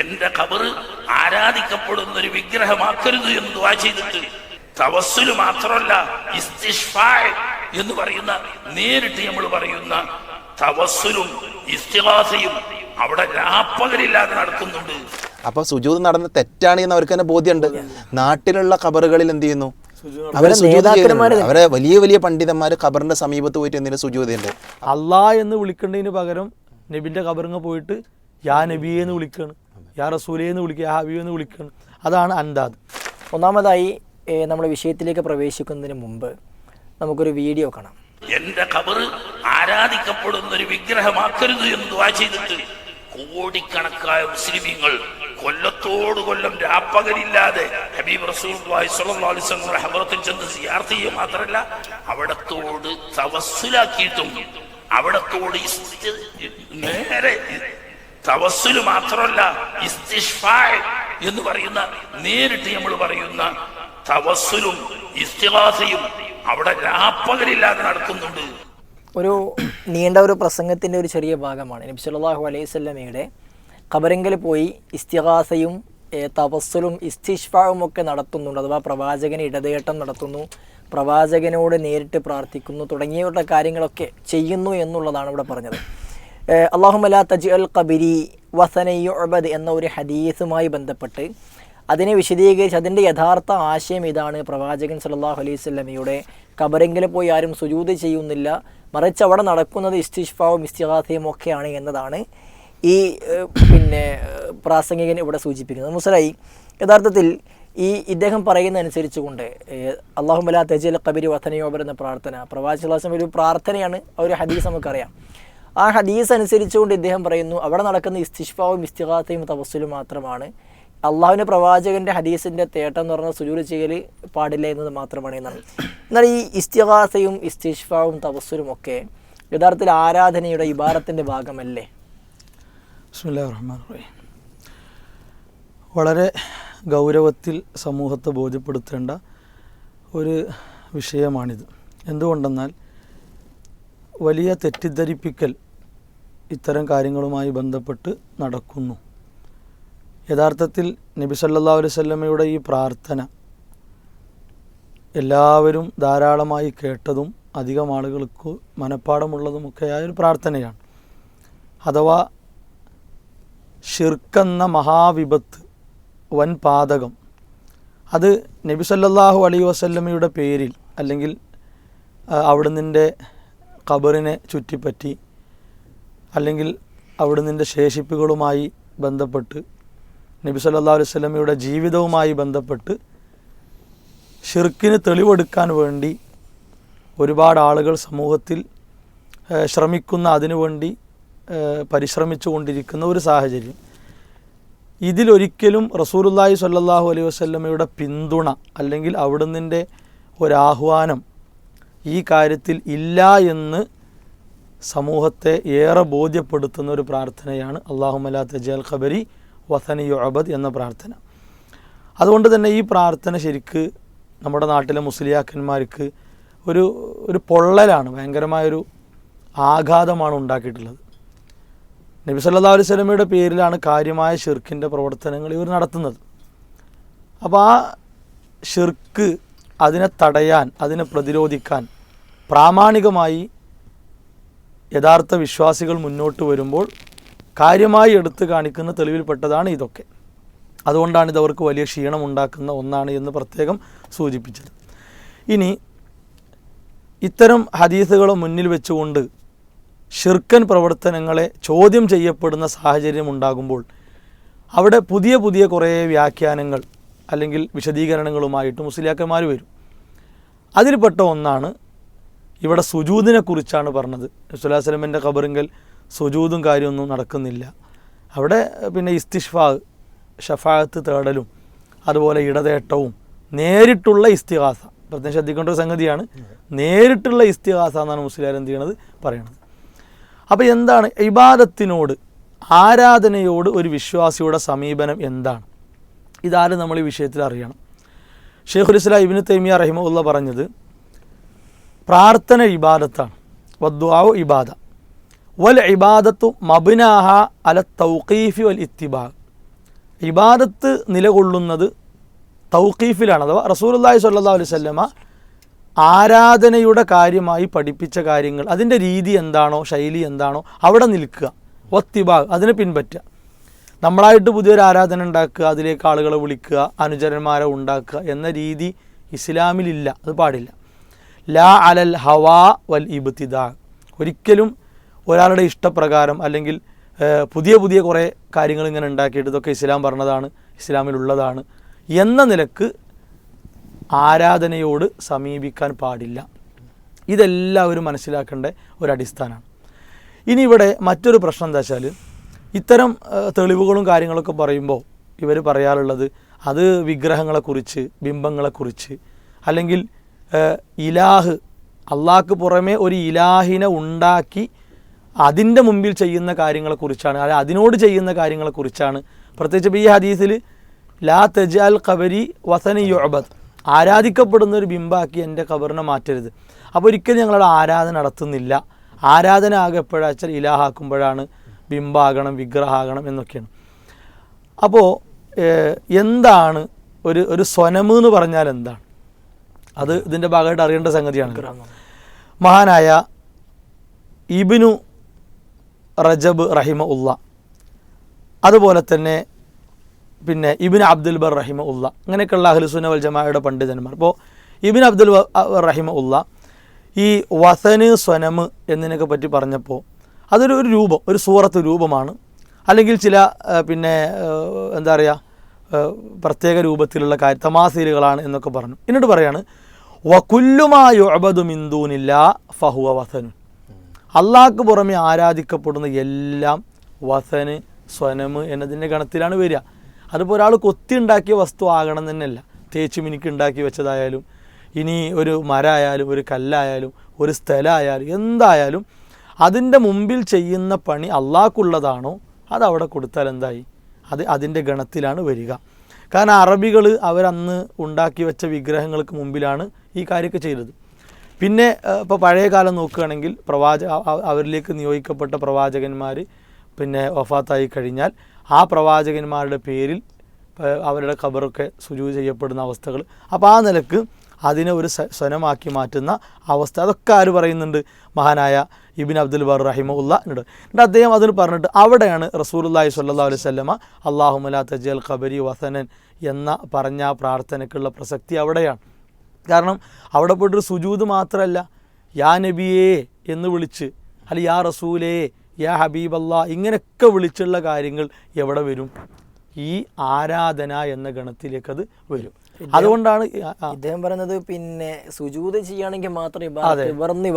എന്റെ ഖബറ് ആരാധിക്കപ്പെടുന്ന ഒരു വിഗ്രഹമാക്കരുത് എന്ന് ദുആ ചെയ്തിട്ട് തവസ്സുൽ മാത്രമല്ല എന്ന് പറയുന്ന നേരിട്ട് നമ്മൾ പറയുന്ന തവസ്സുലും ഇസ്തിഹാസയും അവിടെ രാപ്പകലില്ലാതെ നടക്കുന്നുണ്ട്. അപ്പൊ സുജൂത് നടന്ന തെറ്റാണ് എന്ന് അവർക്ക് തന്നെ ബോധ്യമുണ്ട്. നാട്ടിലുള്ള ഖബറുകളിൽ എന്ത് ചെയ്യുന്നു? അവരെ അവരെ വലിയ വലിയ പണ്ഡിതന്മാർ ഖബറിന്റെ സമീപത്ത് പോയിട്ട് എന്തിനു സുജൂതയുണ്ട് അള്ളാ എന്ന് വിളിക്കേണ്ടതിന് പകരം നബിന്റെ കബറിങ്ങ പോയിട്ട് യാ നബിയെ എന്ന് വിളിക്കുകയാണ് യാ റസൂലേ എന്ന് വിളിക്കുക യാ ഹബീബ് എന്ന് വിളിക്കണം. അതാണ് അന്താദ്. ഒന്നാമതായി നമ്മൾ വിഷയത്തിലേക്ക് പ്രവേശിക്കുന്നതിന് മുമ്പ് നമുക്കൊരു വീഡിയോ കാണാം. എന്റെ ഖബറ് ആരാധിക്കപ്പെടുന്ന ഒരു വിഗ്രഹമാക്കരുത് എന്ന് ദുആ ചെയ്തിട്ട് കോടിക്കണക്കായ മുസ്ലിമീങ്ങൾ കൊല്ലത്തോട് കൊല്ലം രാപ്പകലില്ലാതെ ഹബീബ് വസല്ലം ഹബറത്തിൽ ചെന്ന് സിയാർത്ത് ചെയ്യുക മാത്രമല്ല അവിടത്തോട് തവസ്സുലാക്കിയിട്ടും അവിടത്തോട് നേരെ തവസ്സുൽ മാത്രമല്ല എന്ന് പറയുന്ന നേരിട്ട് നമ്മൾ പറയുന്ന തവസ്സുലും ഇസ്തിഹാസയും അവിടെ രാപ്പകലില്ലാതെ നടക്കുന്നുണ്ട്. ഒരു നീണ്ട ഒരു പ്രസംഗത്തിന്റെ ഒരു ചെറിയ ഭാഗമാണ്. നബി സല്ലല്ലാഹു അലൈഹി സ്വല്ലമയുടെ ഖബറിങ്കൽ പോയി ഇസ്തിഹാസയും തപസ്സുലും ഇസ്തിഷ്ഫാവും ഒക്കെ നടത്തുന്നുണ്ട്. അഥവാ പ്രവാചകന് ഇടതേട്ടം നടത്തുന്നു പ്രവാചകനോട് നേരിട്ട് പ്രാർത്ഥിക്കുന്നു തുടങ്ങിയുള്ള കാര്യങ്ങളൊക്കെ ചെയ്യുന്നു എന്നുള്ളതാണ് ഇവിടെ പറഞ്ഞത്. അള്ളാഹുമല തജ് അൽ കബിരി വസനയുഅബദ് എന്ന ഒരു ഹദീസുമായി ബന്ധപ്പെട്ട് അതിനെ വിശദീകരിച്ച് അതിന്റെ യഥാർത്ഥ ആശയം ഇതാണ്. പ്രവാചകൻ സല്ലല്ലാഹു അലൈഹി സ്വലമിയുടെ കബറെങ്കിലും പോയി ആരും സുജൂത് ചെയ്യുന്നില്ല. മറിച്ച് അവിടെ നടക്കുന്നത് ഇസ്തിഷ്ഫാവും ഇസ്തിഹാസയും ഒക്കെയാണ് എന്നതാണ് ഈ പിന്നെ പ്രാസംഗികൻ ഇവിടെ സൂചിപ്പിക്കുന്നത്. മുസലായി യഥാർത്ഥത്തിൽ ഈ ഇദ്ദേഹം പറയുന്ന അനുസരിച്ച് കൊണ്ട് അള്ളാഹുമല അൽ കബിരി വസനയോബർ എന്ന പ്രാർത്ഥന പ്രവാചക ഒരു പ്രാർത്ഥനയാണ് ഒരു ഹദീസ് നമുക്കറിയാം. ആ ഹദീസ് അനുസരിച്ചുകൊണ്ട് ഇദ്ദേഹം പറയുന്നു അവിടെ നടക്കുന്ന ഇസ്തിഷ്ഫാവും ഇസ്തിഹാത്തയും തപസ്സിലും മാത്രമാണ്. അള്ളാഹുവിന്റെ പ്രവാചകന്റെ ഹദീസിന്റെ തേട്ടം എന്ന് പറഞ്ഞാൽ സുജൂര് ചെയ്യൽ പാടില്ല എന്നത് മാത്രമാണ് എന്നാണ്. എന്നാൽ ഈ ഇസ്തിഹാസയും ഇസ്തിഷ്ഫാവും തപസ്സിലും ഒക്കെ യഥാർത്ഥത്തിൽ ആരാധനയുടെ ഇബാറത്തിന്റെ ഭാഗമല്ലേ? വളരെ ഗൗരവത്തിൽ സമൂഹത്തെ ബോധ്യപ്പെടുത്തേണ്ട ഒരു വിഷയമാണിത്. എന്തുകൊണ്ടെന്നാൽ വലിയ തെറ്റിദ്ധരിപ്പിക്കൽ ഇത്തരം കാര്യങ്ങളുമായി ബന്ധപ്പെട്ട് നടക്കുന്നു. യഥാർത്ഥത്തിൽ നബി സല്ലാ അലൈഹി വസല്ലമയുടെ ഈ പ്രാർത്ഥന എല്ലാവരും ധാരാളമായി കേട്ടതും അധികം ആളുകൾക്ക് മനഃപ്പാടമുള്ളതുമൊക്കെയായ ഒരു പ്രാർത്ഥനയാണ്. അഥവാ ഷിർക്കെന്ന മഹാവിപത്ത് വൻ പാതകം അത് നബി സല്ലല്ലാഹു അലൈഹി വസല്ലമയുടെ പേരിൽ അല്ലെങ്കിൽ അവിടുന്നിന്റെ ഖബറിനെ ചുറ്റിപ്പറ്റി അല്ലെങ്കിൽ അവിടുന്നിന്റെ ശേഷിപ്പുകളുമായി ബന്ധപ്പെട്ട് നബി സല്ലാ അലൈഹി വസല്ലമയുടെ ജീവിതവുമായി ബന്ധപ്പെട്ട് ഷിർക്കിന് തെളിവെടുക്കാൻ വേണ്ടി ഒരുപാട് ആളുകൾ സമൂഹത്തിൽ ശ്രമിക്കുന്ന അതിനുവേണ്ടി പരിശ്രമിച്ചു കൊണ്ടിരിക്കുന്ന ഒരു സാഹചര്യം. ഇതിലൊരിക്കലും റസൂലുല്ലാഹി സ്വല്ലല്ലാഹു അലൈഹി വസല്ലമയുടെ പിന്തുണ അല്ലെങ്കിൽ അവിടുന്നിന്റെ ഒരാഹ്വാനം ഈ കാര്യത്തിൽ ഇല്ല എന്ന് സമൂഹത്തെ ഏറെ ബോധ്യപ്പെടുത്തുന്ന ഒരു പ്രാർത്ഥനയാണ് അള്ളാഹുമല തജൽ ഖബരി വസനി യുഅബദ് എന്ന പ്രാർത്ഥന. അതുകൊണ്ട് തന്നെ ഈ പ്രാർത്ഥന ശരിക്ക് നമ്മുടെ നാട്ടിലെ മുസ്ലിയാക്കന്മാർക്ക് ഒരു ഒരു പൊള്ളലാണ് ഭയങ്കരമായൊരു ആഘാതമാണ് ഉണ്ടാക്കിയിട്ടുള്ളത്. നബി സല്ലാ അലൈഹി സ്വലമയുടെ പേരിലാണ് കാര്യമായ ഷിർക്കിന്റെ പ്രവർത്തനങ്ങൾ ഇവർ നടത്തുന്നത്. അപ്പോൾ ആ ഷിർക്ക് അതിനെ തടയാൻ അതിനെ പ്രതിരോധിക്കാൻ പ്രാമാണികമായി യഥാർത്ഥ വിശ്വാസികൾ മുന്നോട്ട് വരുമ്പോൾ കാര്യമായി എടുത്തു കാണിക്കുന്ന തെളിവിൽപ്പെട്ടതാണ് ഇതൊക്കെ. അതുകൊണ്ടാണ് ഇത് അവർക്ക് വലിയ ക്ഷീണമുണ്ടാക്കുന്ന ഒന്നാണ് എന്ന് പ്രത്യേകം സൂചിപ്പിച്ചത്. ഇനി ഇത്തരം ഹദീസുകളെ മുന്നിൽ വെച്ചുകൊണ്ട് ഷിർക്കൻ പ്രവർത്തനങ്ങളെ ചോദ്യം ചെയ്യപ്പെടുന്ന സാഹചര്യം ഉണ്ടാകുമ്പോൾ അവിടെ പുതിയ പുതിയ കുറേ വ്യാഖ്യാനങ്ങൾ അല്ലെങ്കിൽ വിശദീകരണങ്ങളുമായിട്ട് മുസ്ലിയാക്കന്മാർ വരും. അതിൽപ്പെട്ട ഒന്നാണ് ഇവിടെ സുജൂദിനെ കുറിച്ചാണ് പറഞ്ഞത്. സുലാസ്ലമിന്റെ ഖബറിങ്കൽ സുജൂദും കാര്യമൊന്നും നടക്കുന്നില്ല. അവിടെ പിന്നെ ഇസ്തിഷ്ഫാ ഷഫാത്ത് തേടലും അതുപോലെ ഇടതേട്ടവും നേരിട്ടുള്ള ഇസ്തിഹാസ പ്രത്യേകം ശ്രദ്ധിക്കേണ്ട ഒരു സംഗതിയാണ് നേരിട്ടുള്ള ഇസ്തിഹാസ എന്നാണ് മുസ്ലിം എന്ത് ചെയ്യണത്? പറയണത്. അപ്പോൾ എന്താണ്? ഇബാദത്തിനോട് ആരാധനയോട് ഒരു വിശ്വാസിയുടെ സമീപനം എന്താണ്? ഇതാരും നമ്മൾ ഈ വിഷയത്തിൽ അറിയണം. ഷെയ്ഖുൽ ഇസ്ലാം ഇബിന് തൈമിയ റഹിമുല്ല പറഞ്ഞത് പ്രാർത്ഥന ഇബാദത്താണ്. വദ്വാവ് ഇബാദ. വൽ ഇബാദത്തു മബിനാഹ അല തൗക്കീഫി വൽ ഇത്തിബാ. ഇബാദത്ത് നിലകൊള്ളുന്നത് തൗക്കീഫിലാണ് അഥവാ റസൂലുള്ളാഹി സ്വല്ലല്ലാഹു അലൈഹി വസല്ലമ ആരാധനയുടെ കാര്യമായി പഠിപ്പിച്ച കാര്യങ്ങൾ അതിന്റെ രീതി എന്താണോ ശൈലി എന്താണോ അവിടെ നിൽക്കുക. ഒത്തിബാഗ് അതിനെ പിൻപറ്റുക. നമ്മളായിട്ട് പുതിയൊരു ആരാധന ഉണ്ടാക്കുക അതിലേക്ക് ആളുകളെ വിളിക്കുക അനുചരന്മാരെ ഉണ്ടാക്കുക എന്ന രീതി ഇസ്ലാമിലില്ല. അത് പാടില്ല. ലാ അലൽ ഹവാ വൽ ഇബ്തിദ. ഒരിക്കലും ഒരാളുടെ ഇഷ്ടപ്രകാരം അല്ലെങ്കിൽ പുതിയ പുതിയ കുറേ കാര്യങ്ങൾ ഇങ്ങനെ ഉണ്ടാക്കിയിട്ട് ഇതൊക്കെ ഇസ്ലാം പറഞ്ഞതാണ് ഇസ്ലാമിലുള്ളതാണ് എന്ന നിലയ്ക്ക് ആരാധനയോട് സമീപിക്കാൻ പാടില്ല. ഇതെല്ലാവരും മനസ്സിലാക്കേണ്ട ഒരു അടിസ്ഥാനമാണ്. ഇനി ഇവിടെ മറ്റൊരു പ്രശ്നം എന്താ വെച്ചാൽ ഇത്തരം തെളിവുകളും കാര്യങ്ങളൊക്കെ പറയുമ്പോൾ ഇവർ പറയാറുള്ളത് അത് വിഗ്രഹങ്ങളെക്കുറിച്ച് ബിംബങ്ങളെക്കുറിച്ച്. അല്ലെങ്കിൽ ഇലാഹ് അള്ളാഹ്ക്ക് പുറമേ ഒരു ഇലാഹിനെ ഉണ്ടാക്കി അതിന്റെ മുമ്പിൽ ചെയ്യുന്ന കാര്യങ്ങളെക്കുറിച്ചാണ് അല്ലെ അതിനോട് ചെയ്യുന്ന കാര്യങ്ങളെക്കുറിച്ചാണ്. പ്രത്യേകിച്ച് ഇപ്പോൾ ഈ ഹദീസിൽ ലാ തജാൽ ഖബരി വസനി യുഅബദ് ആരാധിക്കപ്പെടുന്ന ഒരു ബിംബാക്കി എന്റെ ഖബറിനെ മാറ്റരുത്. അപ്പോൾ ഒരിക്കലും ഞങ്ങളുടെ ആരാധന നടത്തുന്നില്ല. ആരാധന ആകെ എപ്പോഴാച്ചാൽ ഇലാഹാക്കുമ്പോഴാണ് ബിംബാകണം വിഗ്രഹാകണം എന്നൊക്കെയാണ്. അപ്പോൾ എന്താണ് ഒരു ഒരു സ്വനമ് എന്ന് പറഞ്ഞാൽ എന്താണ്? അത് ഇതിന്റെ ഭാഗമായിട്ട് അറിയേണ്ട സംഗതിയാണ്. മഹാനായ ഇബിനു റജബ് റഹിമ ഉള്ള അതുപോലെ തന്നെ പിന്നെ ഇബിൻ അബ്ദുൽ ബർ റഹിമ ഉള്ള അങ്ങനെയൊക്കെയുള്ള അഹ്ലുസുന വൽ ജമാഅയുടെ പണ്ഡിതന്മാർ. അപ്പോൾ ഇബിൻ അബ്ദുൽ റഹിമ ഉള്ള ഈ വസന് സ്വനമ് എന്നതിനൊക്കെ പറ്റി പറഞ്ഞപ്പോൾ അതൊരു ഒരു രൂപം ഒരു സൂറത്ത് രൂപമാണ്. അല്ലെങ്കിൽ ചില പിന്നെ എന്താ പറയുക പ്രത്യേക രൂപത്തിലുള്ള കാര്യ തമാസീലുകളാണ് എന്നൊക്കെ പറഞ്ഞു. എന്നിട്ട് പറയാണ് വകുല്ലുമായു അബദു മിന്ദൂനില്ല ഫഹുവ വസനു അള്ളാഹ്ക്ക് പുറമെ ആരാധിക്കപ്പെടുന്ന എല്ലാം വസന് സ്വനമ് എന്നതിന്റെ ഗണത്തിലാണ് വരിക. അതിപ്പോൾ ഒരാൾ കൊത്തി ഉണ്ടാക്കിയ വസ്തു ആകണം തന്നെയല്ല. തേച്ച് മിനിക്ക് ഉണ്ടാക്കി വെച്ചതായാലും ഇനി ഒരു മരമായാലും ഒരു കല്ലായാലും ഒരു സ്ഥലമായാലും എന്തായാലും അതിന്റെ മുമ്പിൽ ചെയ്യുന്ന പണി അള്ളാഹ്ക്കുള്ളതാണോ? അത് അവിടെ കൊടുത്താൽ എന്തായി? അത് അതിന്റെ ഗണത്തിലാണ് വരിക. കാരണം അറബികൾ അവരന്ന് ഉണ്ടാക്കി വെച്ച വിഗ്രഹങ്ങൾക്ക് മുമ്പിലാണ് ഈ കാര്യമൊക്കെ ചെയ്തത്. പിന്നെ ഇപ്പോൾ പഴയ കാലം നോക്കുകയാണെങ്കിൽ പ്രവാച അവരിലേക്ക് നിയോഗിക്കപ്പെട്ട പ്രവാചകന്മാർ പിന്നെ വഫാത്തായി കഴിഞ്ഞാൽ ആ പ്രവാചകന്മാരുടെ പേരിൽ അവരുടെ ഖബറൊക്കെ സുജൂ ചെയ്യപ്പെടുന്ന അവസ്ഥകൾ. അപ്പോൾ ആ നിലയ്ക്ക് അതിനെ ഒരു സ്വനമാക്കി മാറ്റുന്ന അവസ്ഥ. അതൊക്കെ ആര് പറയുന്നുണ്ട്? മഹാനായ ഇബിൻ അബ്ദുൽ ബർ റഹിമുല്ല ഉണ്ട് എന്നിട്ട് അദ്ദേഹം അതിന് പറഞ്ഞിട്ട് അവിടെയാണ് റസൂലുല്ലാഹി സ്വല്ലല്ലാഹു അലൈഹി വസല്ലമ അള്ളാഹുമല തജൽ ഖബരി വസനൻ എന്ന പറഞ്ഞ പ്രാർത്ഥനയ്ക്കുള്ള പ്രസക്തി അവിടെയാണ്. കാരണം അവിടെ പോയിട്ടൊരു സുജൂത് മാത്രമല്ല യാ നബിയേ എന്ന് വിളിച്ച് അല്ല യാ റസൂലേ യാ ഹബീബല്ലാ ഇങ്ങനെയൊക്കെ വിളിച്ചുള്ള കാര്യങ്ങൾ എവിടെ വരും? ഈ ആരാധന എന്ന ഗണത്തിലേക്കത് വരും. അതുകൊണ്ടാണ് ഇദ്ദേഹം പറയുന്നത് പിന്നെ സുജൂത് ചെയ്യുകയാണെങ്കിൽ മാത്രം ഇവർന്ന്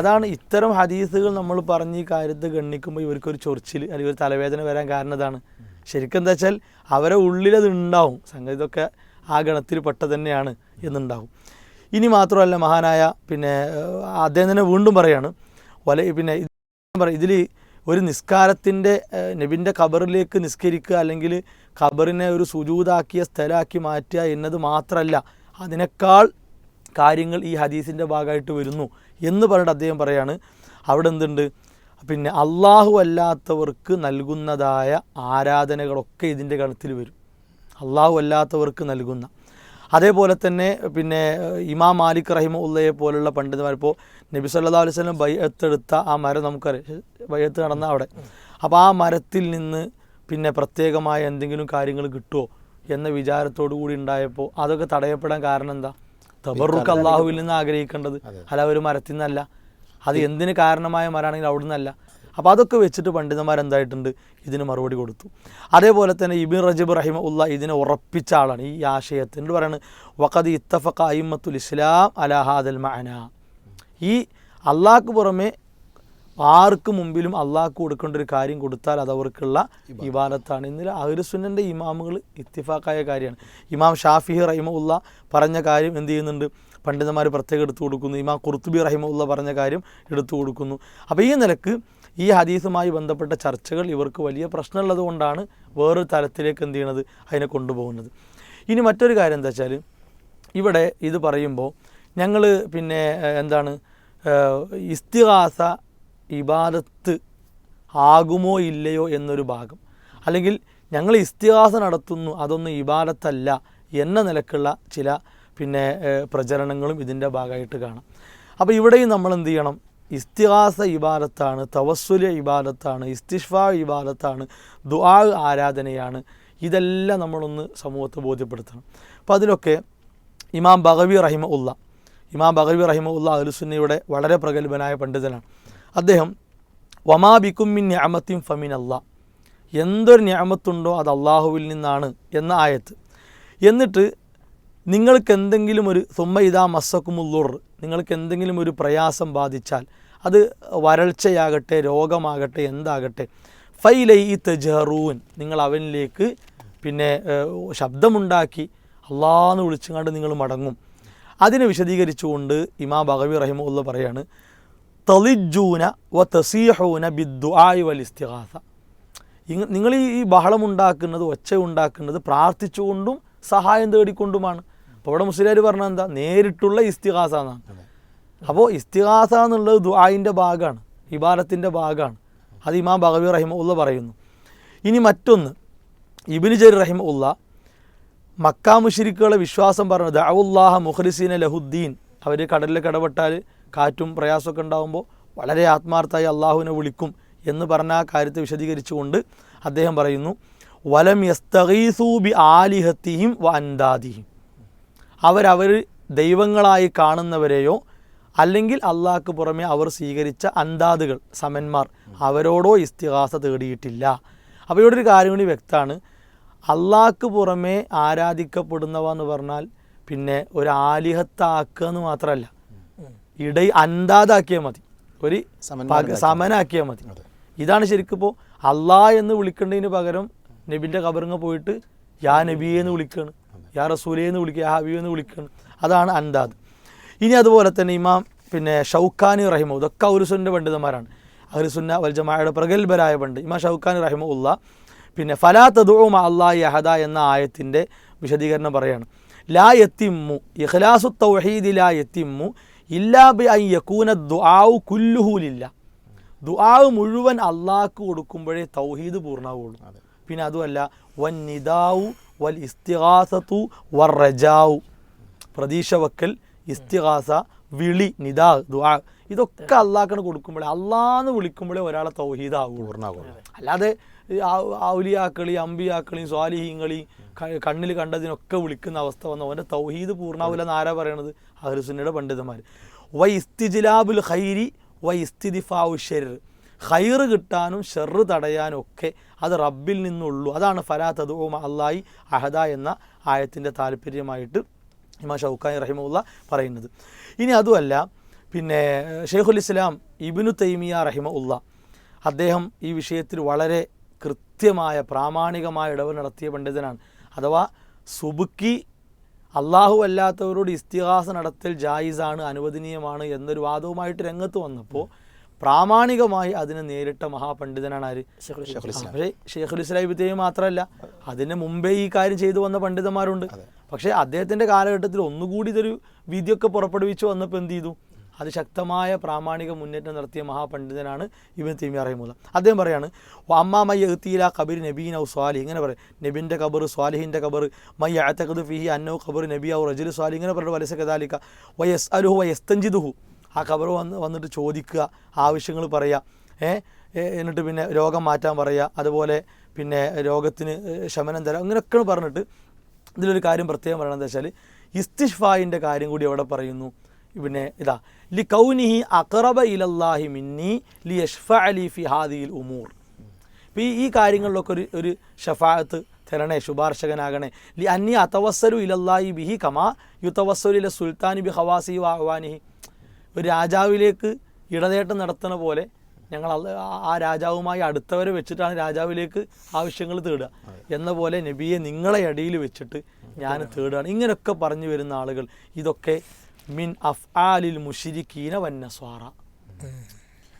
അതാണ് ഇത്തരം ഹദീസുകൾ നമ്മൾ പറഞ്ഞ് ഈ കാര്യത്ത് ഗണ്ണിക്കുമ്പോൾ ഇവർക്കൊരു ചൊറിച്ചിൽ അല്ലെങ്കിൽ ഒരു തലവേദന വരാൻ കാരണം ഇതാണ് ശരിക്കും എന്താ വെച്ചാൽ അവരെ ഉള്ളിലത് ഉണ്ടാവും. സംഗതി ഇതൊക്കെ ആ ഗണത്തിൽ പെട്ട തന്നെയാണ് എന്നുണ്ടാവും. ഇനി മാത്രമല്ല മഹാനായ പിന്നെ അദ്ദേഹം തന്നെ വീണ്ടും പറയാണ്. വല പിന്നെ ഇതിൽ ഒരു നിസ്കാരത്തിന്റെ നബിന്റെ ഖബറിലേക്ക് നിസ്കരിക്കുക അല്ലെങ്കിൽ ഖബറിനെ ഒരു സുജൂതാക്കിയ സ്ഥലമാക്കി മാറ്റുക എന്നത് മാത്രമല്ല അതിനേക്കാൾ കാര്യങ്ങൾ ഈ ഹദീസിന്റെ ഭാഗമായിട്ട് വരുന്നു എന്ന് പറഞ്ഞിട്ട് അദ്ദേഹം പറയാണ്. അവിടെ എന്തുണ്ട്? പിന്നെ അള്ളാഹു അല്ലാത്തവർക്ക് നൽകുന്നതായ ആരാധനകളൊക്കെ ഇതിന്റെ ഗണത്തിൽ വരും. അള്ളാഹു അല്ലാത്തവർക്ക് നൽകുന്ന അതേപോലെ തന്നെ പിന്നെ ഇമാ മാലിക് റഹിമ ഉള്ളയെ പോലുള്ള പണ്ഡിതന്മാർ ഇപ്പോൾ നബി സല്ലാ അലൈഹി സ്വലം ബയ്യത്തെടുത്ത ആ മരം നമുക്കറിയാം. ബൈഅത്ത് നടന്ന അവിടെ. അപ്പോൾ ആ മരത്തിൽ നിന്ന് പിന്നെ പ്രത്യേകമായ എന്തെങ്കിലും കാര്യങ്ങൾ കിട്ടുമോ എന്ന വിചാരത്തോടു കൂടി ഉണ്ടായപ്പോൾ അതൊക്കെ തടയപ്പെടാൻ കാരണം എന്താ? തബറുക്ക് അള്ളാഹുവിൽ നിന്ന് ആഗ്രഹിക്കേണ്ടത്. അല്ല ഒരു മരത്തിൽ നിന്നല്ല. അത് എന്തിന് കാരണമായ മരമാണെങ്കിൽ അവിടെ നിന്നല്ല അപ്പോൾ അതൊക്കെ വെച്ചിട്ട് പണ്ഡിതന്മാർ എന്തായിട്ടുണ്ട് ഇതിന് മറുപടി കൊടുത്തു. അതേപോലെ തന്നെ ഇബിൻ റജബ് റഹിമ ഉള്ള ഇതിനെ ഉറപ്പിച്ച ആളാണ്. ഈ ആശയത്തിന് പറയുന്നത് വഖദ് ഇത്തഫഖ അയിമത്തുൽ ഇസ്ലാം അലഹാദൽ മഅന. ഈ അള്ളാഹ്ക്ക് പുറമെ ആർക്ക് മുമ്പിലും അള്ളാഹ്ക്ക് കൊടുക്കേണ്ട ഒരു കാര്യം കൊടുത്താൽ അത് അവർക്കുള്ള ഇബാദത്താണ്. ഇന്നലെ അഹ്ലുസുന്നന്റെ ഇമാമുകൾ ഇത്തിഫാക്കായ കാര്യമാണ്. ഇമാം ഷാഫിഹി റഹിമുള്ള പറഞ്ഞ കാര്യം എന്ത് ചെയ്യുന്നുണ്ട്? പണ്ഡിതന്മാർ പ്രത്യേകം എടുത്തു കൊടുക്കുന്നു. ഇമാം കുർത്തുബി റഹിമുള്ള പറഞ്ഞ കാര്യം എടുത്തു കൊടുക്കുന്നു. അപ്പോൾ ഈ നിലയ്ക്ക് ഈ ഹദീസുമായി ബന്ധപ്പെട്ട ചർച്ചകൾ ഇവർക്ക് വലിയ പ്രശ്നമുള്ളത് കൊണ്ടാണ് വേറൊരു തലത്തിലേക്ക് എന്ത് ചെയ്യണത് അതിനെ കൊണ്ടുപോകുന്നത്. ഇനി മറ്റൊരു കാര്യം എന്താ വെച്ചാൽ ഇവിടെ ഇത് പറയുമ്പോൾ ഞങ്ങൾ പിന്നെ എന്താണ് ഇസ്തിഹാസ ഇബാദത്ത് ആകുമോ ഇല്ലയോ എന്നൊരു ഭാഗം. അല്ലെങ്കിൽ ഞങ്ങൾ ഇസ്തിഹാസ നടത്തുന്നു അതൊന്നും ഇബാദത്തല്ല എന്ന നിലക്കുള്ള ചില പിന്നെ പ്രചരണങ്ങളും ഇതിന്റെ ഭാഗമായിട്ട് കാണാം. അപ്പോൾ ഇവിടെയും നമ്മൾ എന്ത് ചെയ്യണം? ഇസ്തിഹാസ ഇബാദത്താണ് തവസ്സുല ഇബാദത്താണ് ഇസ്തിഷ്ഫ ഇബാദത്താണ് ദുആ ആരാധനയാണ്. ഇതെല്ലാം നമ്മളൊന്ന് സമൂഹത്തെ ബോധ്യപ്പെടുത്തണം. അപ്പോൾ അതിലൊക്കെ ഇമാം ബഗവി റഹിമ ഉള്ള ഇമാം ബഗവി റഹിമ ഉള്ള അലുസുന്നയുടെ വളരെ പ്രഗത്ഭനായ പണ്ഡിതനാണ്. അദ്ദേഹം വമാ ബിക്കും മിൻ ഞാമത്തിൻ ഫമിൻ അല്ലാ എന്തൊരു ഞാമത്തുണ്ടോ അത് അള്ളാഹുവിൽ നിന്നാണ് എന്ന ആയത്ത്. എന്നിട്ട് നിങ്ങൾക്ക് എന്തെങ്കിലും ഒരു സുമ്മ ഇതാ മസ്സക്കുമുള്ളുർ നിങ്ങൾക്ക് എന്തെങ്കിലും ഒരു പ്രയാസം ബാധിച്ചാൽ അത് വരൾച്ചയാകട്ടെ രോഗമാകട്ടെ എന്താകട്ടെ ഫൈലൈ തെജറൂൻ നിങ്ങൾ അവനിലേക്ക് പിന്നെ ശബ്ദമുണ്ടാക്കി അള്ളാന്ന് വിളിച്ചുകൊണ്ട് നിങ്ങൾ മടങ്ങും. അതിനെ വിശദീകരിച്ചുകൊണ്ട് ഇമാം ബഗവി റഹിമുള്ള പറയാണ് തളിജൂന വ തസീഹൂന ബിദ്ദുആയി ഇങ്ങ- നിങ്ങൾ ഈ ബഹളം ഉണ്ടാക്കുന്നത് ഒച്ച ഉണ്ടാക്കുന്നത് പ്രാർത്ഥിച്ചുകൊണ്ടും സഹായം തേടിക്കൊണ്ടുമാണ്. അപ്പോൾ ഇവിടെ മുസ്ലിം പറഞ്ഞ എന്താ? നേരിട്ടുള്ള ഇസ്തിഹാസ എന്നാണ് അപ്പോൾ ഇസ്തിഹാസ എന്നുള്ളത് ദുആയിന്റെ ഭാഗമാണ് ഇബാദത്തിന്റെ ഭാഗമാണ് അത് ഇമാം ബഗവി റഹിമ ഉള്ള പറയുന്നു. ഇനി മറ്റൊന്ന്. ഇബിന് ജരി റഹിമ ഉള്ള മക്കാ മുഷിരിക്കുകളെ വിശ്വാസം പറഞ്ഞു ദഅവുല്ലാഹ മുഖ്ലിസീന ലഹുദ്ദീൻ. അവർ കടലിൽ കടപെട്ടാൽ കാറ്റും പ്രയാസമൊക്കെ ഉണ്ടാകുമ്പോൾ വളരെ ആത്മാർത്ഥമായി അള്ളാഹുവിനെ വിളിക്കും എന്ന് പറഞ്ഞ ആ കാര്യത്തെ വിശദീകരിച്ചുകൊണ്ട് അദ്ദേഹം പറയുന്നു വലം യസ്തഗീസൂ ബി ആലിഹത്തിഹിം വ അൻദാദിഹിം അവരവർ ദൈവങ്ങളായി കാണുന്നവരെയോ അല്ലെങ്കിൽ അള്ളാഹ്ക്ക് പുറമെ അവർ സ്വീകരിച്ച അന്താദുകൾ സമന്മാർ അവരോടോ ഇസ്തിഹാസ തേടിയിട്ടില്ല. അപ്പോൾ ഇവിടെ ഒരു കാര്യം കൂടി വ്യക്തമാണ്. അള്ളാഹ്ക്ക് പുറമെ ആരാധിക്കപ്പെടുന്നവ എന്ന് പറഞ്ഞാൽ പിന്നെ ഒരു ആലിഹത്താക്കുക എന്ന് മാത്രമല്ല ഇട അന്താദാക്കിയാൽ മതി. ഒരു സമനാക്കിയാൽ മതി. ഇതാണ് ശരിക്കും ഇപ്പോൾ അള്ളാ എന്ന് വിളിക്കേണ്ടതിന് പകരം നബിന്റെ കബറിങ്ങ് പോയിട്ട് യാ നബിയെ എന്ന് വിളിക്കുകയാണ് യാ റസൂലേ എന്ന് വിളിക്കുക യാ ഹബീബ് എന്ന് വിളിക്കണം അതാണ് അന്താദ്. ഇനി അതുപോലെ തന്നെ ഇമാം പിന്നെ ഷൗഖാനി റഹിമ ഇതൊക്കെ ഔരുസുന്റെ പണ്ഡിതന്മാരാണ്. അഹ്ലുസുന്ന വൽജമായുടെ പ്രഗത്ഭരായ പണ്ട് ഇമാം ഷൗഖാനി റഹിമ ഉള്ള പിന്നെ ഫലാ തദുഉമ അള്ളാ അഹദ എന്ന ആയത്തിന്റെ വിശദീകരണം പറയാണ്. ലാ യത്തിമ്മു ഇഖ്ലാസു തൗഹീദി ലാ യത്തിമ്മു ഇല്ലാ ബി ഐ യകൂന ദുആഉ കുല്ലുഹൂലില്ല ദുആവ് മുഴുവൻ അള്ളാഹ്ക്ക് കൊടുക്കുമ്പോഴേ തൗഹീദ് പൂർണമാവുള്ളൂ പിന്നെ അതുമല്ല വൻ നിദാവു വൽ ഇസ്തിഹാസത്തു വർ റജാവു പ്രതീക്ഷ വക്കൽ ഇസ്തിഹാസ വിളി നിദാ ദുആ. ഇതൊക്കെ അള്ളാഹ്ക്കണ് കൊടുക്കുമ്പോഴേ അള്ളാന്ന് വിളിക്കുമ്പോഴേ ഒരാളെ തൗഹീദാവുള്ളൂ പൂർണമാകുള്ളൂ അല്ലാതെ ഔലിയാക്കളി അമ്പിയാക്കളി സ്വാലിഹീങ്ങളി കണ്ണിൽ കണ്ടതിനൊക്കെ വിളിക്കുന്ന അവസ്ഥ വന്ന. അവന്റെ തൗഹീദ് പൂർണാവില്ല എന്ന് ആരാ പറയണത്? അഹ്ലുസുന്നയുടെ പണ്ഡിതന്മാർ വൈ ഇസ്തിജിലാബുൽ ഖൈരി ഖൈറ് കിട്ടാനും ഷെറ് തടയാനും ഒക്കെ അത് റബ്ബിൽ നിന്നുള്ളൂ. അതാണ് ഫലാ തദുഉമ അള്ളായി അഹദ എന്ന ആയത്തിന്റെ താല്പര്യമായിട്ട് ഇമാ ഷൗക്കായി റഹിമുള്ള പറയുന്നത്. ഇനി അതുമല്ല പിന്നെ ഷെയ്ഖുൽ ഇസ്ലാം ഇബിനു തൈമിയ റഹിമ ഉള്ള അദ്ദേഹം ഈ വിഷയത്തിൽ വളരെ കൃത്യമായ പ്രാമാണികമായ ഇടപെടൽ നടത്തിയ പണ്ഡിതനാണ്. അഥവാ സുബുക്കി അള്ളാഹു അല്ലാത്തവരോട് ഇസ്തിഹാസ നടത്തൽ ജായിസാണ് അനുവദനീയമാണ് എന്നൊരു വാദവുമായിട്ട് രംഗത്ത് വന്നപ്പോൾ പ്രാമാണികമായി അതിനെ നേരിട്ട മഹാപണ്ഡിതനാണ് ആര്? പക്ഷേ ഷെയ്ഖുൽ ഇസ്ലാം. ഇബിത്തേമി മാത്രമല്ല അതിന് മുമ്പേ ഈ കാര്യം ചെയ്തു വന്ന പണ്ഡിതന്മാരുണ്ട്. പക്ഷേ അദ്ദേഹത്തിന്റെ കാലഘട്ടത്തിൽ ഒന്നുകൂടി ഇതൊരു വിധിയൊക്കെ പുറപ്പെടുവിച്ചു വന്നപ്പോൾ എന്ത് ചെയ്തു? അത് ശക്തമായ പ്രാമാണിക മുന്നേറ്റം നടത്തിയ മഹാപണ്ഡിതനാണ് ഇബൻ തീമി അറിയുന്നത് അദ്ദേഹം പറയാണ് അമ്മാമയ്യ മയ്യ എത്തിയില കബീർ നബീൻ ഔ സ്വാലി ഇങ്ങനെ പറയും. നബിന്റെ കബർ സ്വാലിഹിന്റെ കബർ മയ്യ അത്തഖദ് ഫിഹി അന്നോ കബർ നബി ഔ റജുൽ സ്വാലി ഇങ്ങനെ പറഞ്ഞു വലസ കദാലിക്ക വയസ് അലുഹു വയസ്തഞ്ചിദുഹു ആ കബർ വന്ന് വന്നിട്ട് ചോദിക്കുക ആവശ്യങ്ങൾ പറയുക എന്നിട്ട് പിന്നെ രോഗം മാറ്റാൻ പറയുക അതുപോലെ പിന്നെ രോഗത്തിന് ശമനം തരാം അങ്ങനെയൊക്കെ പറഞ്ഞിട്ട് ഇതിലൊരു കാര്യം പ്രത്യേകം പറയണമെന്ന് വെച്ചാൽ ഇസ്തിഷ്ഫായിന്റെ കാര്യം കൂടി അവിടെ പറയുന്നു. പിന്നെ ഇതാ ലി കൗനിഹി അക്റബ ഇലല്ലാഹി മിന്നി ലി യഷ്ഫ അലി ഫി ഹാദിയിൽ ഉമൂർ. ഇപ്പോൾ ഈ ഈ കാര്യങ്ങളിലൊക്കെ ഒരു ഒരു ഷഫായത്ത് തരണേ ശുപാർശകനാകണേ. ലി അന്നി അതവസ്സലു ഇലല്ലാഹി ബിഹി കമാ യുതവസ്സലു ഇല സുൽത്താനി ബി ഹവാസി വാഹ്വാനിഹി ഒരു രാജാവിലേക്ക് ഇടനേട്ടം നടത്തുന്ന പോലെ ഞങ്ങൾ ആ- രാജാവുമായി അടുത്തവരെ വെച്ചിട്ടാണ് രാജാവിലേക്ക് ആവശ്യങ്ങൾ തേടുക. എന്ന പോലെ നബിയെ നിങ്ങളെ ഇടയിൽ വെച്ചിട്ട് ഞാൻ തേടുകയാണ്. ഇങ്ങനെയൊക്കെ പറഞ്ഞു വരുന്ന ആളുകൾ. ഇതൊക്കെ മിൻ അഫ് ആലിൽ മുഷിരിക്കീന വന്നസ്വാറ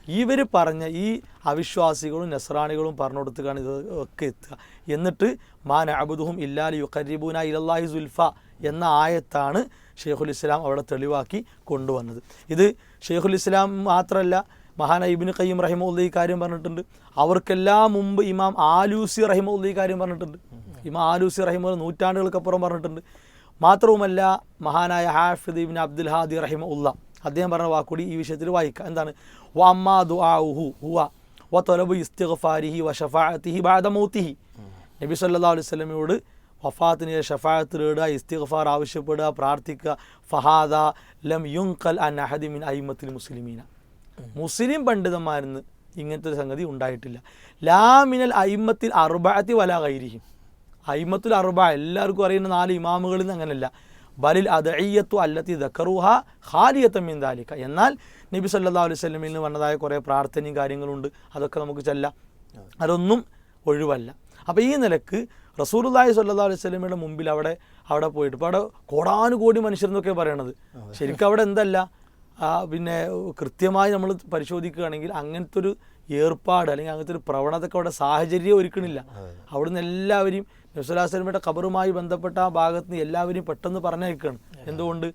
ഇവർ പറഞ്ഞ ഈ അവിശ്വാസികളും നസ്രാണികളും പറഞ്ഞു കൊടുത്തുകയാണ് ഇത് ഒക്കെ എത്തുക. എന്നിട്ട് മാൻ അബുദുഹും ഇല്ലാലി യുഖരിബൂന ഇലല്ലാഹി സുൽഫ എന്ന ആയത്താണ് ഷെയ്ഖുൽ ഇസ്ലാം അവിടെ തെളിവാക്കി കൊണ്ടുവന്നത്. ഇത് ഷെയ്ഖുൽ ഇസ്ലാം മാത്രമല്ല മഹാന ഇബിന് കയ്യം റഹിമുള്ള ഈ കാര്യം പറഞ്ഞിട്ടുണ്ട്. അവർക്കെല്ലാം മുമ്പ് ഇമാം ആലൂസി റഹിമുള്ള ഈ കാര്യം പറഞ്ഞിട്ടുണ്ട്. ഇമാം ആലൂസി റഹിമുള്ള നൂറ്റാണ്ടുകൾക്കപ്പുറം പറഞ്ഞിട്ടുണ്ട്. മാത്രവുമല്ല മഹാനായ ഹാഫിദ് ഇബിൻ അബ്ദുൽ ഹാദി റഹിമ ഉള്ള അദ്ദേഹം പറഞ്ഞ വാക്കുകൂടി ഈ വിഷയത്തിൽ വായിക്കുക എന്താണ്? വമ്മാ ദുആഉഹു ഹുവ വ തൊലബു ഇസ്തിഗ്ഫാരിഹി വ ഷഫാഅത്തിഹി ബഅദ മൗത്തിഹി. നബി സല്ലല്ലാഹു അലൈഹി വസല്ലമയോട് വഫാത്തിന് ഷഫായത്ത് തേടുക ഇസ്തിഗ്ഫാർ ആവശ്യപ്പെടുക പ്രാർത്ഥിക്കുക. ഫഹാദ ലം യുങ്കൽ അൻ അഹദി മിൻ അയിമത്തിൽ മുസ്ലിമീന. മുസ്ലിം പണ്ഡിതന്മാരിൽ നിന്ന് ഇങ്ങനത്തെ ഒരു സംഗതി ഉണ്ടായിട്ടില്ല. ലാമിനൽ അയിമത്തിൽ അറുബാത്തി വല കൈരിഹിം അയിമത്തുൽ അറുബ എല്ലാവർക്കും അറിയുന്ന നാല് ഇമാമുകളിൽ നിന്ന് അങ്ങനെയല്ല ബലിൽ അദയ്യത്തു അല്ലത്തി ദക്കറുഹ ഖാലിയത്തം മിൻ ദാലിക. എന്നാൽ നബി സല്ലാ അലൈഹി സ്വലമിൽ നിന്ന് വന്നതായ കുറേ പ്രാർത്ഥനയും കാര്യങ്ങളുണ്ട്. അതൊക്കെ നമുക്ക് ചെല്ലാം. അതൊന്നും ഒഴിവല്ല. അപ്പോൾ ഈ നിലയ്ക്ക് റസൂലുള്ളാഹി സല്ലാ അലൈഹി സ്വലമിയുടെ മുമ്പിൽ അവിടെ അവിടെ പോയിട്ട്. ഇപ്പോൾ അവിടെ കോടാനുകോടി മനുഷ്യരെന്നൊക്കെ പറയണത്. ശരിക്കും അവിടെ എന്തല്ല പിന്നെ കൃത്യമായി നമ്മൾ പരിശോധിക്കുകയാണെങ്കിൽ അങ്ങനത്തെ ഒരു ഏർപ്പാട് അല്ലെങ്കിൽ അങ്ങനത്തെ ഒരു പ്രവണതയൊക്കെ അവിടെ സാഹചര്യം ഒരുക്കണില്ല. അവിടുന്ന് എല്ലാവരെയും നബ്സുലാസ്ലമയുടെ ഖബറുമായി ബന്ധപ്പെട്ട ആ ഭാഗത്ത് നിന്ന് എല്ലാവരെയും പെട്ടെന്ന് പറഞ്ഞേക്കാണ് എന്തുകൊണ്ട്?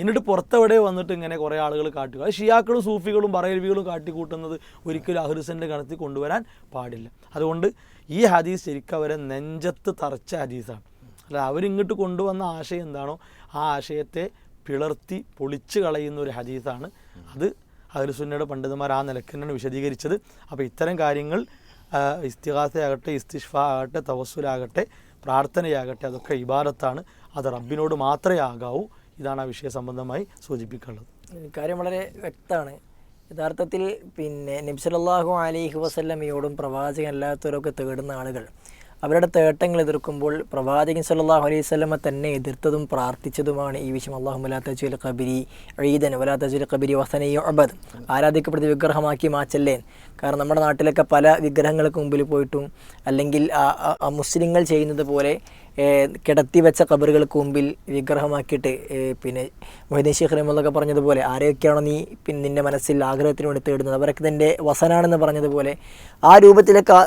എന്നിട്ട് പുറത്തെവിടെ വന്നിട്ട് ഇങ്ങനെ കുറേ ആളുകൾ കാട്ടുക. അത് ഷിയാക്കളും സൂഫികളും പറയൽവികളും കാട്ടിക്കൂട്ടുന്നത് ഒരിക്കലും അഹ്റിസിന്റെ ഗണത്തിൽ കൊണ്ടുവരാൻ പാടില്ല. അതുകൊണ്ട് ഈ ഹദീസ് ശരിക്കും അവരെ നെഞ്ചത്ത് തറച്ച ഹദീസാണ്. അല്ല അവരിങ്ങോട്ട് കൊണ്ടുവന്ന ആശയം എന്താണോ ആ ആശയത്തെ പിളർത്തി പൊളിച്ചു കളയുന്ന ഒരു ഹദീസാണ്. അത് അഹ്ലുസുന്നയുടെ പണ്ഡിതന്മാർ ആ നിലയ്ക്ക് തന്നെയാണ് വിശദീകരിച്ചത്. അപ്പോൾ ഇത്തരം കാര്യങ്ങൾ ഇസ്തിഹാസയാകട്ടെ ഇസ്തിഷ്ഫ ആകട്ടെ തവസ്സുലാകട്ടെ പ്രാർത്ഥനയാകട്ടെ അതൊക്കെ ഇബാദത്താണ്. അത് റബ്ബിനോട് മാത്രമേ ആകാവൂ. ഇതാണ് ആ വിഷയ സംബന്ധമായി സൂചിപ്പിക്കാനുള്ളത്. കാര്യം വളരെ വ്യക്തമാണ്. യഥാർത്ഥത്തിൽ പിന്നെ നബ്സലല്ലാഹു അലൈഹി വസല്ലമയോടും പ്രവാചകൻ അല്ലാത്തവരൊക്കെ തേടുന്ന ആളുകൾ. അവരുടെ തേട്ടങ്ങൾ എതിർക്കുമ്പോൾ പ്രവാചകൻ സല്ലല്ലാഹു അലൈഹി സ്വലമ തന്നെ എതിർത്തതും പ്രാർത്ഥിച്ചതുമാണ് ഈ വിഷയം. അള്ളാഹു മുലാത്തജുൽ കബിരി ഈദൻ വലാത്തജുൽ കബിരി വസനയോ അബദ് ആരാധിക്കപ്പെടുത്തി വിഗ്രഹമാക്കി മാച്ചല്ലേൻ കാരണം നമ്മുടെ നാട്ടിലൊക്കെ പല വിഗ്രഹങ്ങൾക്ക് മുമ്പിൽ പോയിട്ടും അല്ലെങ്കിൽ മുസ്ലിങ്ങൾ ചെയ്യുന്നത് പോലെ കിടത്തി വെച്ച കബറുകൾക്ക് മുമ്പിൽ വിഗ്രഹമാക്കിയിട്ട് പിന്നെ മൊഹീദ്ദീൻ ഷെയ്ഖ് റഹ്മുള്ളൊക്കെ പറഞ്ഞതുപോലെ ആരെയൊക്കെയാണോ നീ പിന്നെ നിന്റെ മനസ്സിൽ ആഗ്രഹത്തിന് വേണ്ടി തേടുന്നത് അവരൊക്കെ നിന്റെ വസനാണെന്ന് പറഞ്ഞതുപോലെ. ആ രൂപത്തിലൊക്കെ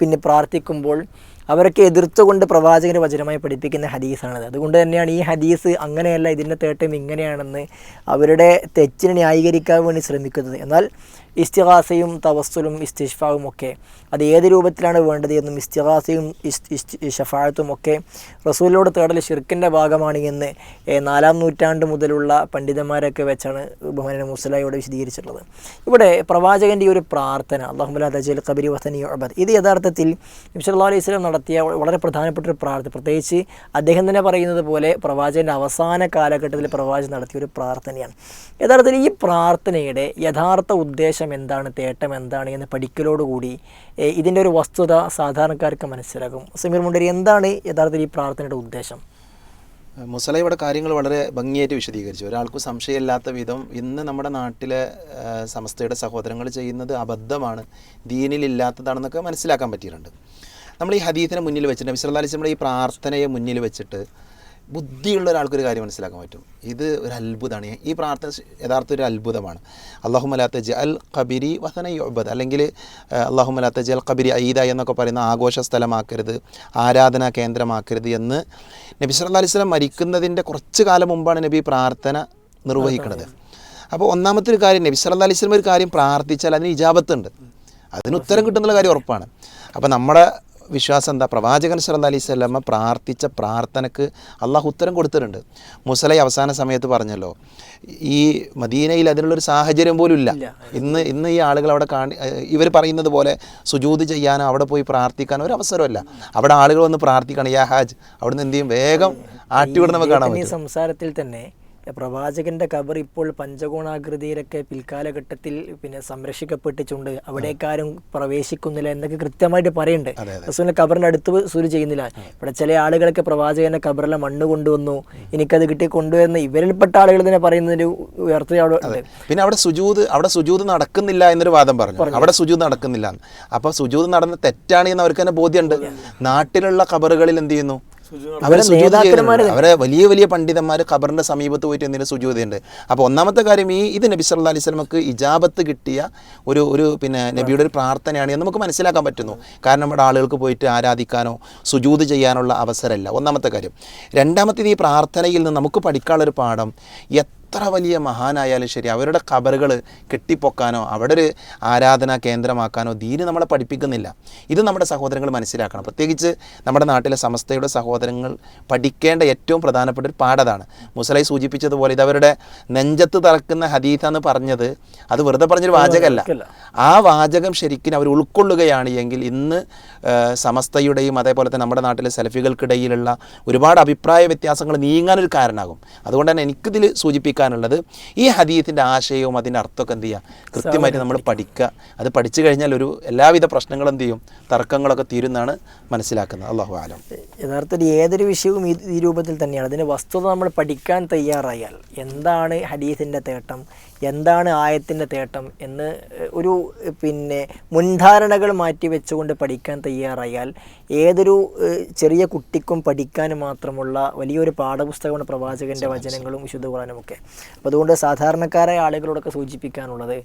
പിന്നെ പ്രാർത്ഥിക്കുമ്പോൾ അവരൊക്കെ എതിർത്തുകൊണ്ട് പ്രവാചകന് വചനമായി പഠിപ്പിക്കുന്ന ഹദീസാണത്. അതുകൊണ്ട് തന്നെയാണ് ഈ ഹദീസ് അങ്ങനെയല്ല ഇതിന്റെ തേട്ടം ഇങ്ങനെയാണെന്ന് അവരുടെ തെറ്റിനെ ന്യായീകരിക്കാൻ വേണ്ടി ശ്രമിക്കുന്നത്. എന്നാൽ ഇസ്തിഹാസയും തവസ്സലും ഇസ്തിഷ്ഫാവും ഒക്കെ. അത് ഏത് രൂപത്തിലാണ് വേണ്ടത് എന്നും ഇസ്തിഹാസയും ഇസ്- ഇസ്- ഒക്കെ റസൂലിനോട് തേടൽ ഷിർക്കിന്റെ ഭാഗമാണ് എന്ന് നാലാം നൂറ്റാണ്ട് മുതലുള്ള പണ്ഡിതന്മാരൊക്കെ വെച്ചാണ് ബഹുമാന മുസ്ലായോട് വിശദീകരിച്ചിട്ടുള്ളത്. ഇവിടെ പ്രവാചകന്റെ ഈ ഒരു പ്രാർത്ഥന അള്ളാഹുമുല്ലാ തജൽ കബരി വസനി അബദ് ഇത് യഥാർത്ഥത്തിൽ നബ്സല്ലാ അലൈഹി സ്വലം നടത്തിയ വളരെ പ്രധാനപ്പെട്ട ഒരു പ്രാർത്ഥന. പ്രത്യേകിച്ച് അദ്ദേഹം തന്നെ പറയുന്നത് പോലെ പ്രവാചകന്റെ അവസാന കാലഘട്ടത്തിൽ പ്രവാചകൻ നടത്തിയ ഒരു പ്രാർത്ഥനയാണ്. യഥാർത്ഥത്തിൽ ഈ പ്രാർത്ഥനയുടെ യഥാർത്ഥ ഉദ്ദേശം എന്താണ് തേട്ടം എന്താണ് എന്ന് പഠിക്കലോടുകൂടി ഇതിന്റെ ഒരു വസ്തുത സാധാരണക്കാർക്ക് മനസ്സിലാകും. സമീർ മുണ്ടരി എന്താണ് യഥാർത്ഥത്തിൽ ഈ പ്രാർത്ഥനയുടെ ഉദ്ദേശം? മുസല കാര്യങ്ങൾ വളരെ ഭംഗിയായിട്ട് വിശദീകരിച്ചു. ഒരാൾക്കും സംശയമില്ലാത്ത വിധം ഇന്ന് നമ്മുടെ നാട്ടിലെ സമസ്തയുടെ സഹോദരങ്ങൾ ചെയ്യുന്നത് അബദ്ധമാണ് ദീനിലില്ലാത്തതാണെന്നൊക്കെ മനസ്സിലാക്കാൻ പറ്റിയിട്ടുണ്ട്. നമ്മൾ ഈ ഹദീത്തിനെ മുന്നിൽ വെച്ചിട്ട് നബി സല്ലല്ലാഹു അലൈഹി വസല്ലം ഈ പ്രാർത്ഥനയെ മുന്നിൽ വെച്ചിട്ട് ബുദ്ധിയുള്ള ഒരാൾക്കൊരു കാര്യം മനസ്സിലാക്കാൻ പറ്റും. ഇത് ഒരു അത്ഭുതമാണ്. ഈ പ്രാർത്ഥന യഥാർത്ഥ ഒരു അത്ഭുതമാണ്. അള്ളാഹുമലാത്ത ജ അൽ കബിരി വസന യുബദ് അല്ലെങ്കിൽ അള്ളാഹുമലാത്ത ജ അൽ കബിരി അയ്ദ എന്നൊക്കെ പറയുന്ന ആഘോഷ സ്ഥലമാക്കരുത് ആരാധനാ കേന്ദ്രമാക്കരുത് എന്ന് നബി സല്ലാ അലൈഹി സ്വലം മരിക്കുന്നതിന്റെ കുറച്ച് കാലം മുമ്പാണ് നബി പ്രാർത്ഥന നിർവഹിക്കുന്നത് അപ്പോൾ ഒന്നാമത്തെ ഒരു കാര്യം നബി സല്ലാ അലൈഹി സ്വലം ഒരു കാര്യം പ്രാർത്ഥിച്ചാൽ അതിന് ഇജാബത്തുണ്ട്. അതിന് ഉത്തരം കിട്ടുന്നുള്ള കാര്യം ഉറപ്പാണ്. അപ്പോൾ നമ്മുടെ വിശ്വാസം എന്താ? പ്രവാചകൻ സല്ലല്ലാഹു അലൈഹി പ്രാർത്ഥിച്ച പ്രാർത്ഥനക്ക് അള്ളാഹു ഉത്തരം കൊടുത്തിട്ടുണ്ട്. മുസലൈ അവസാന സമയത്ത് പറഞ്ഞല്ലോ ഈ മദീനയിൽ അതിനുള്ളൊരു സാഹചര്യം പോലും ഇല്ല. ഇന്ന് ഇന്ന് ഈ ആളുകൾ അവിടെ കാണി ഇവർ പറയുന്നത് പോലെ സുജൂത് ചെയ്യാനോ അവിടെ പോയി പ്രാർത്ഥിക്കാനോ ഒരു അവസരമല്ല. അവിടെ ആളുകൾ വന്ന് പ്രാർത്ഥിക്കണം യാ ഹാജ്. അവിടുന്ന് എന്ത് ചെയ്യും? വേഗം ആട്ടിവിടുന്ന നമുക്ക് കാണാൻ സംസാരത്തിൽ തന്നെ പ്രവാചകന്റെ കബർ ഇപ്പോൾ പഞ്ചകോണാകൃതിയിലൊക്കെ പിൽക്കാലഘട്ടത്തിൽ പിന്നെ സംരക്ഷിക്കപ്പെട്ടിട്ടുണ്ട്. അവിടേക്കാരും പ്രവേശിക്കുന്നില്ല എന്നൊക്കെ കൃത്യമായിട്ട് പറയുന്നുണ്ട്. റസൂലിന്റെ കബറിന്റെ അടുത്ത് സൂര്യ ചെയ്യുന്നില്ല. ഇവിടെ ചില ആളുകളൊക്കെ പ്രവാചകന്റെ കബറിലെ മണ്ണ് കൊണ്ടുവന്നു. എനിക്കത് കിട്ടി കൊണ്ടുവരുന്ന ഇവരിൽപ്പെട്ട ആളുകൾ തന്നെ പറയുന്നൊരു ഉയർത്ത അവിടെ പിന്നെ അവിടെ സുജൂത് അവിടെ സുജൂത് നടക്കുന്നില്ല എന്നൊരു വാദം പറഞ്ഞു. അവിടെ സുജൂത് നടക്കുന്നില്ല അപ്പൊ സുജൂത് നടന്ന തെറ്റാണ് എന്ന് അവർക്ക് തന്നെ ബോധ്യമുണ്ട്. നാട്ടിലുള്ള ഖബറുകളിൽ എന്ത് ചെയ്യുന്നു? അവരെ സുജൂത് അവരെ വലിയ വലിയ പണ്ഡിതന്മാർ ഖബറിന്റെ സമീപത്ത് പോയിട്ട് എന്തെങ്കിലും സുജൂതയുണ്ട് അപ്പോൾ ഒന്നാമത്തെ കാര്യം ഈ ഇത് നബി സല്ലാ അലൈഹി സ്വലമക്ക് ഇജാബത്ത് കിട്ടിയ ഒരു ഒരു പിന്നെ നബിയുടെ ഒരു പ്രാർത്ഥനയാണ് എന്ന് നമുക്ക് മനസ്സിലാക്കാൻ പറ്റുന്നു. കാരണം നമ്മുടെ ആളുകൾക്ക് പോയിട്ട് ആരാധിക്കാനോ സുജൂത് ചെയ്യാനുള്ള അവസരമല്ല. ഒന്നാമത്തെ കാര്യം. രണ്ടാമത്തേത് ഈ പ്രാർത്ഥനയിൽ നിന്ന് നമുക്ക് പഠിക്കാനുള്ളൊരു പാഠം എത്ര വലിയ മഹാനായാലും ശരി അവരുടെ കബറുകൾ കെട്ടിപ്പൊക്കാനോ അവിടെ ഒരു ആരാധനാ കേന്ദ്രമാക്കാനോ ദീന് നമ്മളെ പഠിപ്പിക്കുന്നില്ല. ഇത് നമ്മുടെ സഹോദരങ്ങൾ മനസ്സിലാക്കണം. പ്രത്യേകിച്ച് നമ്മുടെ നാട്ടിലെ സമസ്തയുടെ സഹോദരങ്ങൾ പഠിക്കേണ്ട ഏറ്റവും പ്രധാനപ്പെട്ട ഒരു പാഠതാണ് മുസലൈ സൂചിപ്പിച്ചതുപോലെ ഇത് അവരുടെ നെഞ്ചത്ത് തറക്കുന്ന ഹദീഥ എന്ന് പറഞ്ഞത് അത് വെറുതെ പറഞ്ഞൊരു വാചകമല്ല ആ വാചകം ശരിക്കും അവർ ഉൾക്കൊള്ളുകയാണ് എങ്കിൽ ഇന്ന് സമസ്തയുടെയും അതേപോലെ തന്നെ നമ്മുടെ നാട്ടിലെ സെൽഫികൾക്കിടയിലുള്ള ഒരുപാട് അഭിപ്രായ വ്യത്യാസങ്ങൾ നീങ്ങാനൊരു കാരണമാകും അതുകൊണ്ട് തന്നെ എനിക്കിതിൽ സൂചിപ്പിക്കാനുള്ളത് ഈ ഹദീത്തിന്റെ ആശയവും അതിന്റെ അർത്ഥമൊക്കെ എന്ത് ചെയ്യുക കൃത്യമായിട്ട് നമ്മൾ പഠിക്കുക അത് പഠിച്ചു കഴിഞ്ഞാൽ ഒരു എല്ലാവിധ പ്രശ്നങ്ങളും എന്ത് ചെയ്യും? തർക്കങ്ങളൊക്കെ തീരുന്നാണ് മനസ്സിലാക്കുന്നത്. അള്ളാഹു ആലം. യഥാർത്ഥത്തിൽ ഏതൊരു വിഷയവും ഈ ഈ രൂപത്തിൽ തന്നെയാണ്. അതിന്റെ വസ്തുത നമ്മൾ പഠിക്കാൻ തയ്യാറായാൽ എന്താണ് ഹദീസിന്റെ തേട്ടം? എന്താണ് ആയത്തിന്റെ തേട്ടം എന്ന് ഒരു പിന്നെ മുൻധാരണകൾ മാറ്റി വെച്ചുകൊണ്ട് പഠിക്കാൻ തയ്യാറായാൽ ഏതൊരു ചെറിയ കുട്ടിക്കും പഠിക്കാൻ മാത്രമുള്ള വലിയൊരു പാഠപുസ്തകമാണ് പ്രവാചകന്റെ വചനങ്ങളും വിശുദ്ധ ഖുറാനും ഒക്കെ അപ്പോൾ അതുകൊണ്ട് സാധാരണക്കാരായ ആളുകളോടൊക്കെ സൂചിപ്പിക്കാനുള്ളത്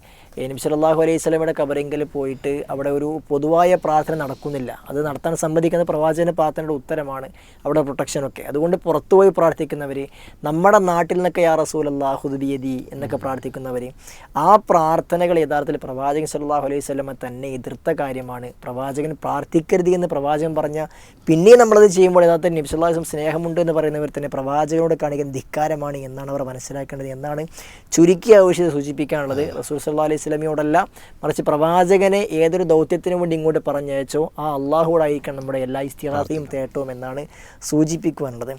നബി സല്ലല്ലാഹു അലൈഹി സ്വലമയുടെ കബറിങ്കിൽ പോയിട്ട് അവിടെ ഒരു പൊതുവായ പ്രാർത്ഥന നടക്കുന്നില്ല. അത് നടത്താൻ സമ്മതിക്കുന്ന പ്രവാചകന പ്രാർത്ഥനയുടെ ഉത്തരമാണ് അവിടെ പ്രൊട്ടക്ഷനൊക്കെ. അതുകൊണ്ട് പുറത്തുപോയി പ്രാർത്ഥിക്കുന്നവർ നമ്മുടെ നാട്ടിൽ നിന്നൊക്കെ യാ റസൂൽ അള്ളാഹുദിയതി എന്നൊക്കെ പ്രാർത്ഥിക്കുന്നവർ ആ പ്രാർത്ഥനകൾ യഥാർത്ഥത്തിൽ പ്രവാചകൻ സല്ലാഹു അലൈഹി സ്വലമ തന്നെ എതിർത്ത കാര്യമാണ്. പ്രവാചകൻ പ്രാർത്ഥിക്കരുത് എന്ന് പ്രവാചകൻ പറഞ്ഞ പിന്നെ നമ്മളത് ചെയ്യുമ്പോൾ യഥാർത്ഥത്തിൽ നബി സല്ലല്ലാഹു അലൈഹി സ്നേഹമുണ്ട് എന്ന് പറയുന്നവർ തന്നെ പ്രവാചകനോട് കാണിക്കുന്ന ധിക്കാരമാണ് എന്നാണ് അവർ മനസ്സിലാക്കേണ്ടത് എന്നാണ് ചുരുക്കിയ ആവശ്യത സൂചിപ്പിക്കാനുള്ളത്. റസൂൽ സല്ലാ അലൈഹി സ്വലമിയോടല്ല മറിച്ച് പ്രവാചകനെ ഏതൊരു ദൗത്യത്തിനു വേണ്ടി ഇങ്ങോട്ട് പറഞ്ഞയച്ചോ ആ അള്ളാഹുവോടായിരിക്കണം നമ്മുടെ എല്ലാ ഇസ്തിഹാസയും തേട്ടവും എന്നാണ് സൂചിപ്പിക്കുവാനുള്ളത്.